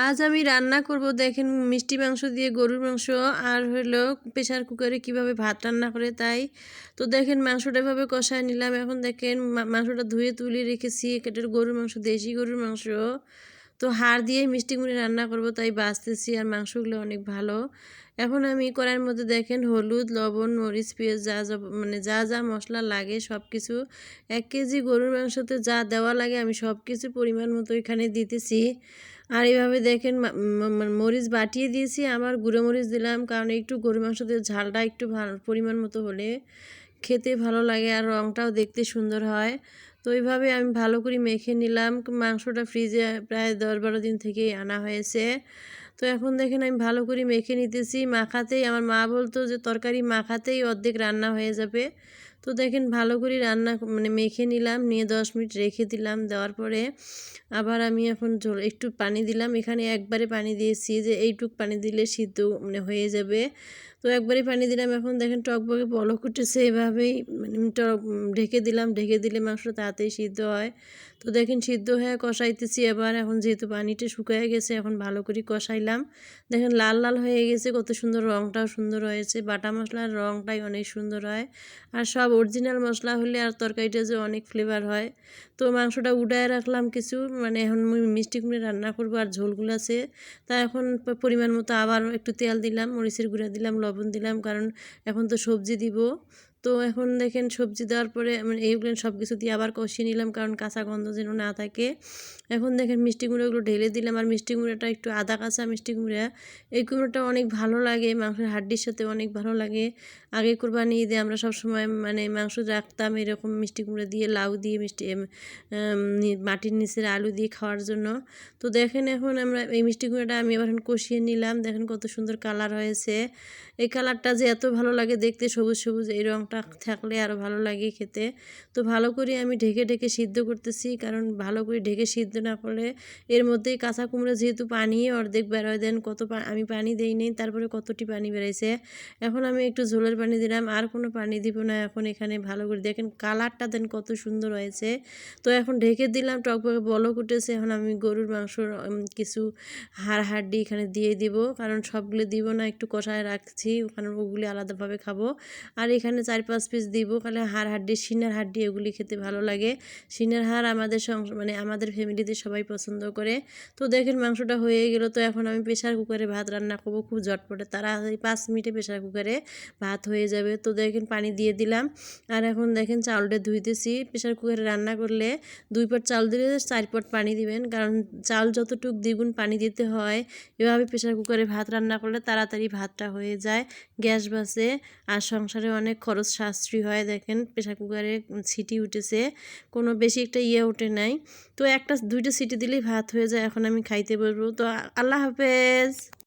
আজ আমি রান্না করব, দেখেন মিষ্টি মাংস দিয়ে গরুর মাংস, আর হলো প্রেশার কুকারে কীভাবে ভাত রান্না করে তাই। তো দেখেন মাংসটা এভাবে কষায় নিলাম, এখন দেখেন মাংসটা ধুয়ে তুলে রেখেছি কেটে গরুর মাংস, দেশি গরুর মাংস। তো হাড় দিয়ে মিষ্টি মুড়ি রান্না করব, তাই বাঁচতেছি আর মাংসগুলো অনেক ভালো। এখন আমি কড়াইয়ের মধ্যে দেখেন হলুদ, লবণ, মরিচ, পেঁয়াজ, যা যা মানে যা যা মশলা লাগে সব কিছু এক কেজি গরুর মাংসতে যা দেওয়া লাগে আমি সব কিছু পরিমাণ মতো এখানে দিতেছি। আর এইভাবে দেখেন মরিচ বাটিয়ে দিয়েছি আমার গুঁড়ো মরিচ দিলাম, কারণ একটু গরুর মাংসতে ঝালটা একটু ভালো পরিমাণ মতো হলে খেতে ভালো লাগে আর রঙটাও দেখতে সুন্দর হয়। তো ওইভাবে আমি ভালো করে মেখে নিলাম। মাংসটা ফ্রিজে প্রায় দশ বারো দিন থেকেই আনা হয়েছে। তো এখন দেখেন আমি ভালো করে মেখে নিতেছি। মাখাতেই আমার মা বলতো যে, তরকারি মাখাতেই অর্ধেক রান্না হয়ে যাবে। তো দেখেন ভালো করে রান্না মানে মেখে নিলাম, নিয়ে দশ মিনিট রেখে দিলাম। দেওয়ার পরে আবার আমি এখন ঝোল, একটু পানি দিলাম। এখানে একবারে পানি দিয়েছি যে এইটুক পানি দিলে সিদ্ধ মানে হয়ে যাবে। তো একবারে পানি দিলাম। এখন দেখেন টকবগে পলক উঠেছে এভাবেই মানে টক ঢেকে দিলাম। ঢেকে দিলে মাংসটা তাড়াতাড়ি সিদ্ধ হয়। তো দেখেন সিদ্ধ হয়ে কষাইতেছি এবার। এখন যেহেতু পানিটা শুকিয়ে গেছে, এখন ভালো করে কষাইলাম। দেখেন লাল লাল হয়ে গেছে। কত সুন্দর রঙটাও সুন্দর হয়েছে। বাটা মশলার রঙটাই অনেক সুন্দর হয়। আর সব অরিজিনাল মশলা হলে আর তরকারিটা যে অনেক ফ্লেভার হয়। তো মাংসটা উডায় রাখলাম কিছু মানে এখন মিষ্টি কুমড়ে রান্না করব আর ঝোলগুলো আছে। তা এখন পরিমাণ মতো আবার একটু তেল দিলাম, মরিচের গুঁড়া দিলাম, লবণ দিলাম, কারণ এখন তো সবজি দিব। তো এখন দেখেন সবজি দেওয়ার পরে মানে এইগুলো সব কিছু দিয়ে আবার কষিয়ে নিলাম, কারণ কাঁচা গন্ধ যেন না থাকে। এখন দেখেন মিষ্টি কুমড়োগুলো ঢেলে দিলাম, আর মিষ্টি কুমড়োটা একটু আদা, কাঁচা মিষ্টি কুমড়া, এই কুমড়োটা অনেক ভালো লাগে, মাংসের হাড্ডির সাথে অনেক ভালো লাগে। আগে কোরবানি ঈদে আমরা সব সময় মানে মাংস রাখতাম এরকম মিষ্টি কুমড়ো দিয়ে, লাউ দিয়ে, মিষ্টি মাটির নিচের আলু দিয়ে খাওয়ার জন্য। তো দেখেন এখন আমরা এই মিষ্টি কুমড়োটা আমি এবার এখন কষিয়ে নিলাম, দেখেন কত সুন্দর কালার হয়েছে। এই কালারটা যে এত ভালো লাগে দেখতে, সবুজ সবুজ, এই রঙটা থাকলে আরও ভালো লাগে খেতে। তো ভালো করে আমি ঢেকে ঢেকে সিদ্ধ করতেছি, কারণ ভালো করে ঢেকে সিদ্ধ না করলে এর মধ্যেই কাঁচা কুমড়ো যেহেতু পানি, অর্ধেক বেরোয় দেন, কত আমি পানি দেই নেই, তারপরে কতটি পানি বেরোইছে। এখন আমি একটু ঝোলের পানি দিলাম, আর কোনো পানি দিব না এখন এখানে ভালো করে। দেখেন কালারটা দেন কত সুন্দর হয়েছে। তো এখন ঢেকে দিলাম, টকবকে বলক উঠেছে, এখন আমি গরুর মাংস কিছু হাড় হাড্ডি এখানে দিয়ে দিব, কারণ সবগুলো দিব না, একটু কষায় রাখছি, কারণ ওগুলি আলাদাভাবে খাব। আর এখানে চার পাঁচ পিস দিব। কারণ হাড় হাড্ডি সিনার হাড্ডি এগুলি খেতে ভালো লাগে। সিনার হাড় আমাদের মানে আমাদের ফ্যামিলিতে সবাই পছন্দ করে। তো দেখেন মাংসটা হয়ে গেল। তো এখন আমি প্রেশার কুকারে ভাত রান্না করব খুব ঝটপটে। তাড়াতাড়ি পাঁচ মিনিটে প্রেশার কুকারে ভাত হয়ে যাবে। তো দেখেন পানি দিয়ে দিলাম। আর এখন দেখেন চাউলটা ধুইতেছি। প্রেশার কুকারে রান্না করলে দুই পট চাল দিলে চার পট পানি দিবেন। কারণ চাল যতটুক দ্বিগুণ পানি দিতে হয়, এভাবে প্রেশার কুকারে ভাত রান্না করলে তাড়াতাড়ি ভাতটা হয়ে যায়। গ্যাস বাসে। আর সংসারে অনেক খরচ সাশ্রয়ী হয়, দেখেন প্রেশার কুকারে সিটি উঠেছে, কোনো বেশি একটা ইয়ে ওঠে নাই। তো একটা, দুইটা সিটি দিলেই ভাত হয়ে যায়, এখন আমি খাইতে বলব তো আল্লাহ হাফেজ।